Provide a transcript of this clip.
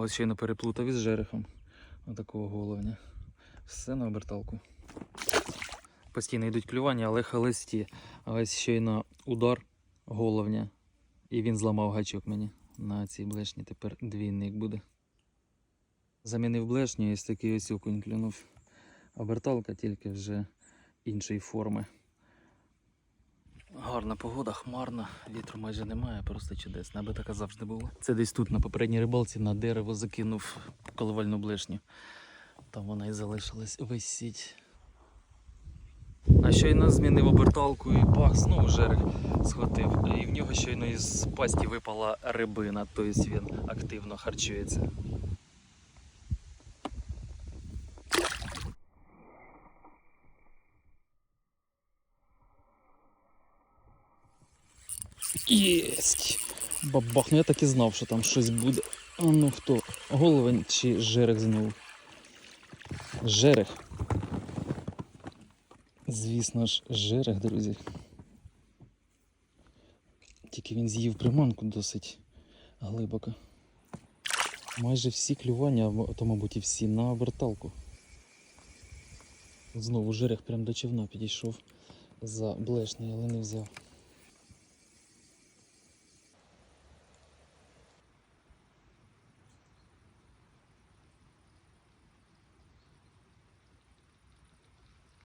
Ось щойно переплутав із жерехом. Отакого головня. Все на оберталку. Постійно йдуть клювання, але холості. А ось щойно удар головня. І він зламав гачок мені на цій блешні. Тепер двійник буде. Замінив блешню, і ось такий ось окунь клюнув. Оберталка тільки вже іншої форми. Гарна погода, хмарна, вітру майже немає, просто чудесно, аби така завжди було. Це десь тут на попередній рибалці на дерево закинув коливальну блешню. Там вона і залишилась висіть. А щойно змінив оберталку і бах, знову жерех схватив. І в нього щойно із пасті випала рибина, тобто він активно харчується. Єсть! Бабах, ну я так і знав, що там щось буде. А ну хто? Головень чи жерех знову? Жерех. Звісно ж, жерех, друзі. Тільки він з'їв приманку досить глибоко. Майже всі клювання, а то, мабуть, і всі на оберталку. Знову жерех прям до човна підійшов за блешний, але не взяв.